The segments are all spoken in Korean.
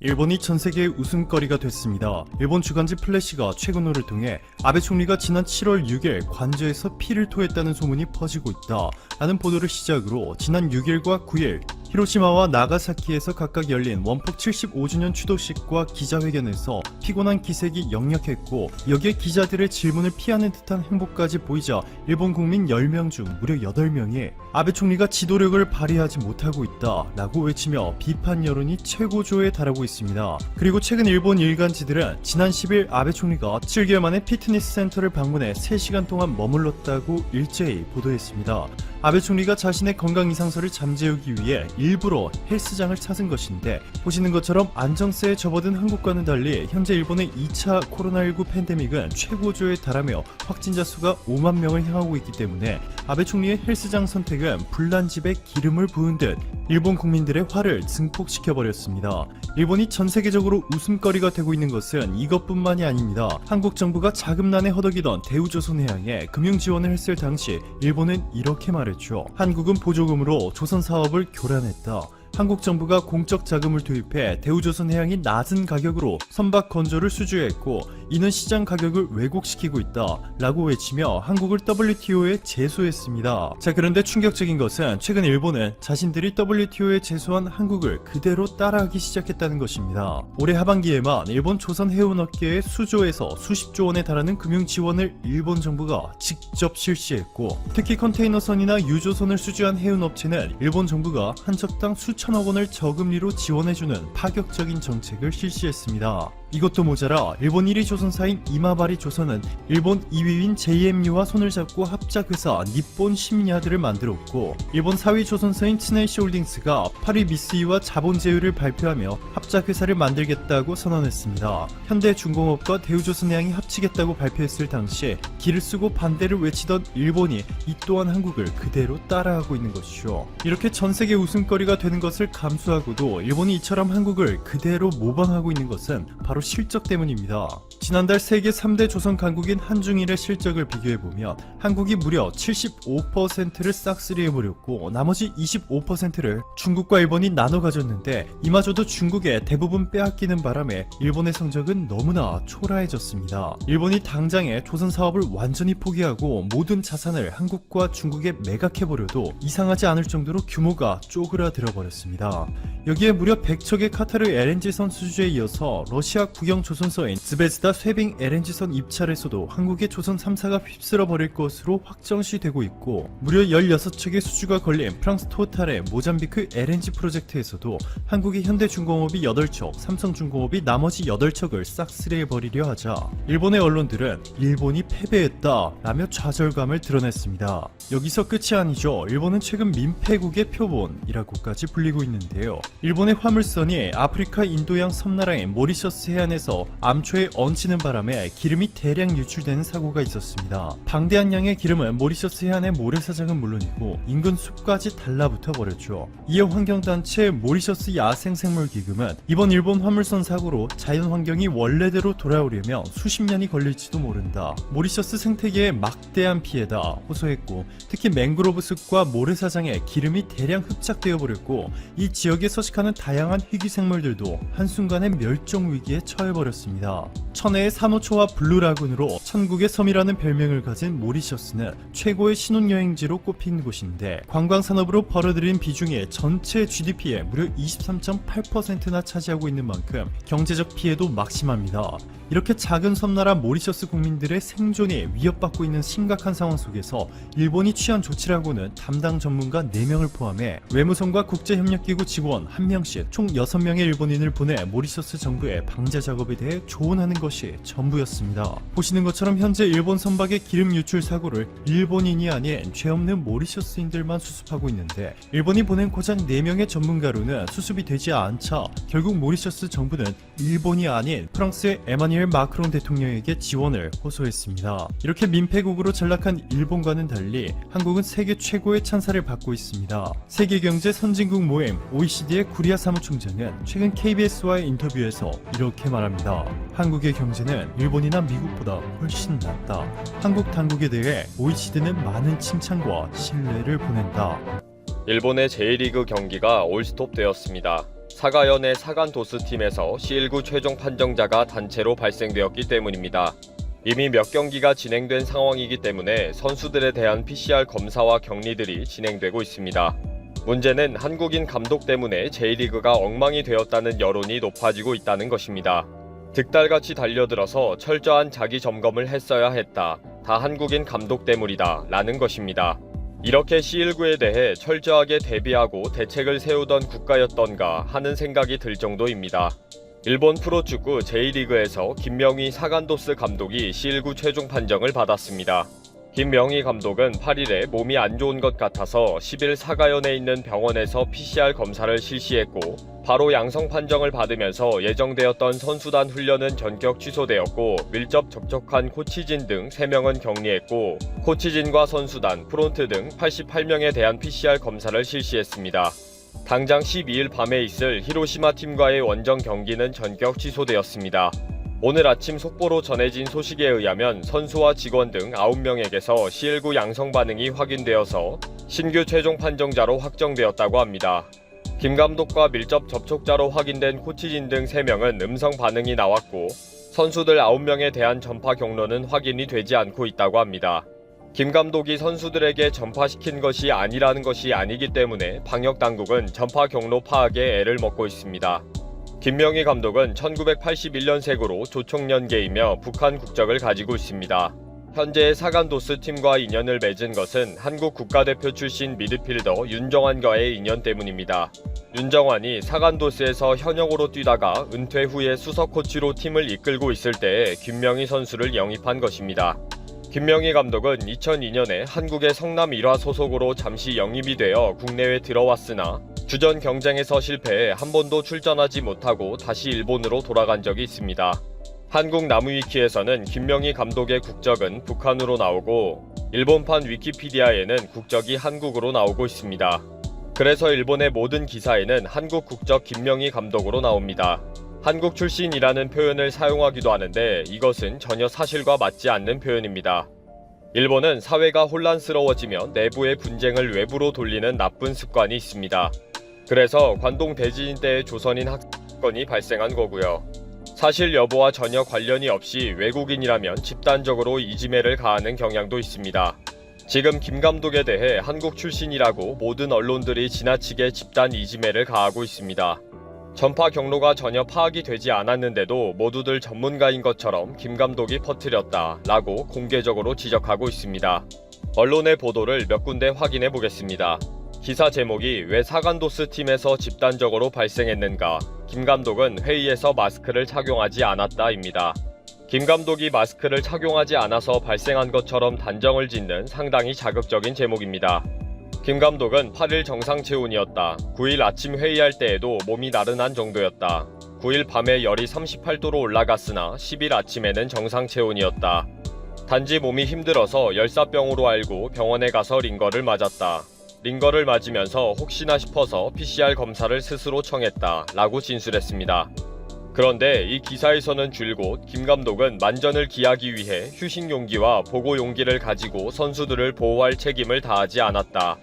일본이 전 세계의 웃음거리가 됐습니다. 일본 주간지 플래시가 최근호를 통해 아베 총리가 지난 7월 6일 관저에서 피를 토했다는 소문이 퍼지고 있다. 라는 보도를 시작으로 지난 6일과 9일 히로시마와 나가사키에서 각각 열린 원폭 75주년 추도식과 기자회견에서 피곤한 기색이 역력했고 여기에 기자들의 질문을 피하는 듯한 행보까지 보이자 일본 국민 10명 중 무려 8명이 아베 총리가 지도력을 발휘하지 못하고 있다 라고 외치며 비판 여론이 최고조에 달하고 있습니다. 그리고 최근 일본 일간지들은 지난 10일 아베 총리가 7개월 만에 피트니스 센터를 방문해 3시간 동안 머물렀다고 일제히 보도했습니다. 아베 총리가 자신의 건강 이상설을 잠재우기 위해 일부러 헬스장을 찾은 것인데 보시는 것처럼 안정세에 접어든 한국과는 달리 현재 일본의 2차 코로나19 팬데믹은 최고조에 달하며 확진자 수가 5만 명을 향하고 있기 때문에 아베 총리의 헬스장 선택은 불난 집에 기름을 부은 듯 일본 국민들의 화를 증폭시켜 버렸습니다. 일본이 전 세계적으로 웃음거리가 되고 있는 것은 이것뿐만이 아닙니다. 한국 정부가 자금난에 허덕이던 대우조선해양에 금융 지원을 했을 당시 일본은 이렇게 말했 죠. 한국은 보조금으로 조선 사업을 교란했다. 한국 정부가 공적 자금을 투입해 대우조선해양이 낮은 가격으로 선박 건조를 수주했고 이는 시장 가격을 왜곡시키고 있다 라고 외치며 한국을 WTO에 제소했습니다. 자 그런데 충격적인 것은 최근 일본은 자신들이 WTO에 제소한 한국을 그대로 따라하기 시작했다는 것입니다. 올해 하반기에만 일본 조선 해운 업계의 수조에서 수십조 원에 달하는 금융 지원을 일본 정부가 직접 실시했고 특히 컨테이너선이나 유조선을 수주한 해운 업체는 일본 정부가 한 척당 수 천억 원을 저금리로 지원해주는 파격적인 정책을 실시했습니다. 이것도 모자라 일본 1위 조선사인 이마바리 조선은 일본 2위인 JMU와 손을 잡고 합작회사 니폰 시미야드를 만들었고 일본 4위 조선사인 츠네이시 홀딩스가 8위 미쓰이와 자본 제휴를 발표하며 합작회사를 만들겠다고 선언했습니다. 현대중공업과 대우조선해양이 합치겠다고 발표했을 당시 길을 쓰고 반대를 외치던 일본이 이 또한 한국을 그대로 따라하고 있는 것이죠. 이렇게 전 세계 웃음거리가 되는 것을 감수하고도 일본이 이처럼 한국을 그대로 모방하고 있는 것은 바로 실적 때문입니다. 지난달 세계 3대 조선 강국인 한중일의 실적을 비교해보면 한국이 무려 75%를 싹쓸이해버렸고 나머지 25%를 중국과 일본이 나눠 가졌는데 이마저도 중국에 대부분 빼앗기는 바람에 일본의 성적은 너무나 초라해졌습니다. 일본이 당장에 조선 사업을 완전히 포기하고 모든 자산을 한국과 중국에 매각해버려도 이상하지 않을 정도로 규모가 쪼그라들어 버렸습니다. 여기에 무려 100척의 카타르 LNG선 수주에 이어서 러시아 국영 조선소인 스베즈다 쇠빙 LNG선 입찰에서도 한국의 조선 3사가 휩쓸어 버릴 것으로 확정시 되고 있고 무려 16척의 수주가 걸린 프랑스 토탈의 모잠비크 LNG 프로젝트에서도 한국의 현대중공업이 8척, 삼성중공업이 나머지 8척을 싹쓸이해 버리려 하자 일본의 언론들은 일본이 패배했다 라며 좌절감을 드러냈습니다. 여기서 끝이 아니죠. 일본은 최근 민폐국의 표본이라고까지 불리고 있는데요. 일본의 화물선이 아프리카 인도양 섬나라인 모리셔스 해 안에서 암초에 얹히는 바람에 기름이 대량 유출되는 사고가 있었습니다. 방대한 양의 기름은 모리셔스 해안의 모래사장은 물론이고 인근 숲까지 달라붙어 버렸죠. 이에 환경단체 모리셔스 야생생물기금은 이번 일본 화물선 사고로 자연환경이 원래대로 돌아오려면 수십 년이 걸릴지도 모른다. 모리셔스 생태계에 막대한 피해다 호소했고 특히 맹그로브 숲과 모래사장에 기름이 대량 흡착되어 버렸고 이 지역에 서식하는 다양한 희귀생물들도 한순간에 멸종 위기에 처해 버렸습니다. 천혜의 산호초와 블루라군으로 천국의 섬이라는 별명을 가진 모리셔스는 최고의 신혼여행지로 꼽힌 곳인데 관광 산업으로 벌어들인 비중이 전체 GDP의 무려 23.8%나 차지하고 있는 만큼 경제적 피해도 막심합니다. 이렇게 작은 섬나라 모리셔스 국민들의 생존이 위협받고 있는 심각한 상황 속에서 일본이 취한 조치라고는 담당 전문가 4명을 포함해 외무성과 국제협력기구 직원 1명씩 총 6명의 일본인을 보내 모리셔스 정부의 방제 작업에 대해 조언하는 것이 전부였습니다. 보시는 것처럼 현재 일본 선박의 기름 유출 사고를 일본인이 아닌 죄 없는 모리셔스인들만 수습하고 있는데 일본이 보낸 고작 4명의 전문가로는 수습이 되지 않자 결국 모리셔스 정부는 일본이 아닌 프랑스의 에마 뉴엘 마크롱 대통령에게 지원을 호소했습니다. 이렇게 민폐국으로 전락한 일본과는 달리 한국은 세계 최고의 찬사를 받고 있습니다. 세계경제 선진국 모임 OECD의 구리아 사무총장은 최근 KBS와의 인터뷰에서 이렇게 말합니다. 한국의 경제는 일본이나 미국보다 훨씬 낫다. 한국 당국에 대해 OECD는 많은 칭찬과 신뢰를 보낸다. 일본의 J리그 경기가 올스톱되었습니다. 사가연의 사간도스팀에서 C19 최종 판정자가 단체로 발생되었기 때문입니다. 이미 몇 경기가 진행된 상황이기 때문에 선수들에 대한 PCR 검사와 격리들이 진행되고 있습니다. 문제는 한국인 감독 때문에 J리그가 엉망이 되었다는 여론이 높아지고 있다는 것입니다. 득달같이 달려들어서 철저한 자기 점검을 했어야 했다. 다 한국인 감독 때문이다. 라는 것입니다. 이렇게 C19에 대해 철저하게 대비하고 대책을 세우던 국가였던가 하는 생각이 들 정도입니다. 일본 프로축구 J리그에서 김명희 사간도스 감독이 C19 최종 판정을 받았습니다. 김명희 감독은 8일에 몸이 안 좋은 것 같아서 10일 사가연에 있는 병원에서 PCR 검사를 실시했고 바로 양성 판정을 받으면서 예정되었던 선수단 훈련은 전격 취소되었고 밀접 접촉한 코치진 등 3명은 격리했고 코치진과 선수단, 프론트 등 88명에 대한 PCR 검사를 실시했습니다. 당장 12일 밤에 있을 히로시마 팀과의 원정 경기는 전격 취소되었습니다. 오늘 아침 속보로 전해진 소식에 의하면 선수와 직원 등 9명에게서 C19 양성 반응이 확인되어서 신규 최종 판정자로 확정되었다고 합니다. 김 감독과 밀접 접촉자로 확인된 코치진 등 3명은 음성 반응이 나왔고 선수들 9명에 대한 전파 경로는 확인이 되지 않고 있다고 합니다. 김 감독이 선수들에게 전파시킨 것이 아니라는 것이 아니기 때문에 방역 당국은 전파 경로 파악에 애를 먹고 있습니다. 김명희 감독은 1981년 생으로 조총련계이며 북한 국적을 가지고 있습니다. 현재 사간도스 팀과 인연을 맺은 것은 한국 국가대표 출신 미드필더 윤정환과의 인연 때문입니다. 윤정환이 사간도스에서 현역으로 뛰다가 은퇴 후에 수석 코치로 팀을 이끌고 있을 때에 김명희 선수를 영입한 것입니다. 김명희 감독은 2002년에 한국의 성남 1화 소속으로 잠시 영입이 되어 국내에 들어왔으나 주전 경쟁에서 실패해 한 번도 출전하지 못하고 다시 일본으로 돌아간 적이 있습니다. 한국 나무위키에서는 김명희 감독의 국적은 북한으로 나오고 일본판 위키피디아에는 국적이 한국으로 나오고 있습니다. 그래서 일본의 모든 기사에는 한국 국적 김명희 감독으로 나옵니다. 한국 출신이라는 표현을 사용하기도 하는데 이것은 전혀 사실과 맞지 않는 표현입니다. 일본은 사회가 혼란스러워지면 내부의 분쟁을 외부로 돌리는 나쁜 습관이 있습니다. 그래서 관동 대지진 때의 조선인 학건이 발생한 거고요. 사실 여부와 전혀 관련이 없이 외국인이라면 집단적으로 이지매를 가하는 경향도 있습니다. 지금 김 감독에 대해 한국 출신이라고 모든 언론들이 지나치게 집단 이지매를 가하고 있습니다. 전파 경로가 전혀 파악이 되지 않았는데도 모두들 전문가인 것처럼 김 감독이 퍼뜨렸다 라고 공개적으로 지적하고 있습니다. 언론의 보도를 몇 군데 확인해 보겠습니다. 기사 제목이 왜 사간도스 팀에서 집단적으로 발생했는가? 김 감독은 회의에서 마스크를 착용하지 않았다입니다. 김 감독이 마스크를 착용하지 않아서 발생한 것처럼 단정을 짓는 상당히 자극적인 제목입니다. 김 감독은 8일 정상 체온이었다. 9일 아침 회의할 때에도 몸이 나른한 정도였다. 9일 밤에 열이 38도로 올라갔으나 10일 아침에는 정상 체온이었다. 단지 몸이 힘들어서 열사병으로 알고 병원에 가서 링거를 맞았다. 링거를 맞으면서 혹시나 싶어서 PCR 검사를 스스로 청했다. 라고 진술했습니다. 그런데 이 기사에서는 줄곧 김 감독은 만전을 기하기 위해 휴식 용기와 보고 용기를 가지고 선수들을 보호할 책임을 다하지 않았다.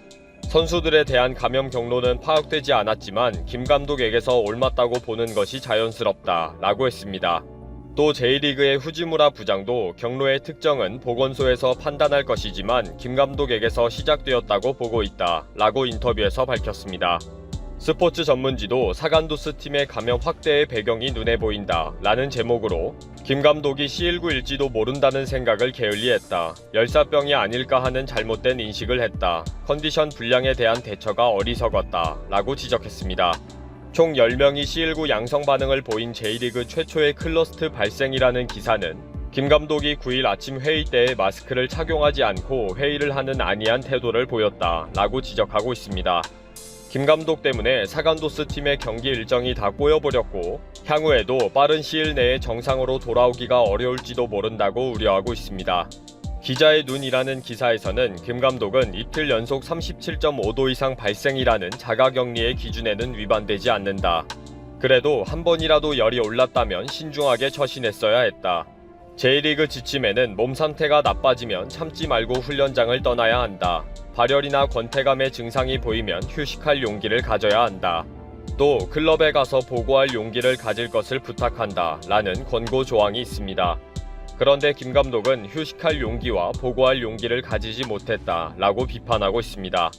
선수들에 대한 감염 경로는 파악되지 않았지만 김 감독에게서 옮았다고 보는 것이 자연스럽다. 라고 했습니다. 또 J리그의 후지무라 부장도 경로의 특정은 보건소에서 판단할 것이지만 김 감독에게서 시작되었다고 보고 있다. 라고 인터뷰에서 밝혔습니다. 스포츠 전문지도 사간도스 팀의 감염 확대의 배경이 눈에 보인다. 라는 제목으로 김 감독이 C19일지도 모른다는 생각을 게을리했다. 열사병이 아닐까 하는 잘못된 인식을 했다. 컨디션 불량에 대한 대처가 어리석었다. 라고 지적했습니다. 총 10명이 C19 양성 반응을 보인 J리그 최초의 클러스트 발생이라는 기사는 김 감독이 9일 아침 회의 때 마스크를 착용하지 않고 회의를 하는 안이한 태도를 보였다. 라고 지적하고 있습니다. 김 감독 때문에 사간도스 팀의 경기 일정이 다 꼬여버렸고 향후에도 빠른 시일 내에 정상으로 돌아오기가 어려울지도 모른다고 우려하고 있습니다. 기자의 눈이라는 기사에서는 김 감독은 이틀 연속 37.5도 이상 발생이라는 자가격리의 기준에는 위반되지 않는다. 그래도 한 번이라도 열이 올랐다면 신중하게 처신했어야 했다. J리그 지침에는 몸 상태가 나빠지면 참지 말고 훈련장을 떠나야 한다. 발열이나 권태감의 증상이 보이면 휴식할 용기를 가져야 한다. 또 클럽에 가서 보고할 용기를 가질 것을 부탁한다 라는 권고 조항이 있습니다. 그런데 김 감독은 휴식할 용기와 보고할 용기를 가지지 못했다 라고 비판하고 있습니다.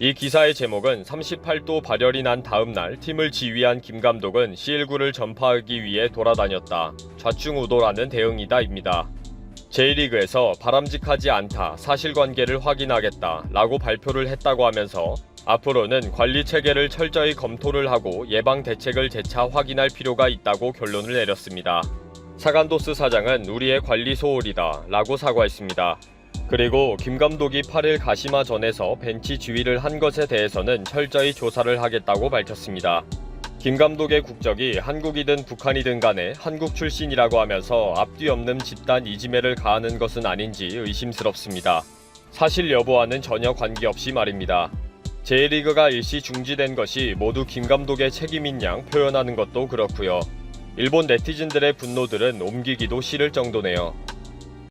이 기사의 제목은 38도 발열이 난 다음 날 팀을 지휘한 김 감독은 C19를 전파하기 위해 돌아다녔다. 좌충우돌하는 대응이다입니다. J리그에서 바람직하지 않다 사실관계를 확인하겠다 라고 발표를 했다고 하면서 앞으로는 관리 체계를 철저히 검토를 하고 예방 대책을 재차 확인할 필요가 있다고 결론을 내렸습니다. 사간도스 사장은 우리의 관리 소홀이다 라고 사과했습니다. 그리고 김 감독이 8일 가시마전에서 벤치 지휘를 한 것에 대해서는 철저히 조사를 하겠다고 밝혔습니다. 김 감독의 국적이 한국이든 북한이든 간에 한국 출신이라고 하면서 앞뒤 없는 집단 이지매를 가하는 것은 아닌지 의심스럽습니다. 사실 여부와는 전혀 관계없이 말입니다. J리그가 일시 중지된 것이 모두 김 감독의 책임인 양 표현하는 것도 그렇고요. 일본 네티즌들의 분노들은 옮기기도 싫을 정도네요.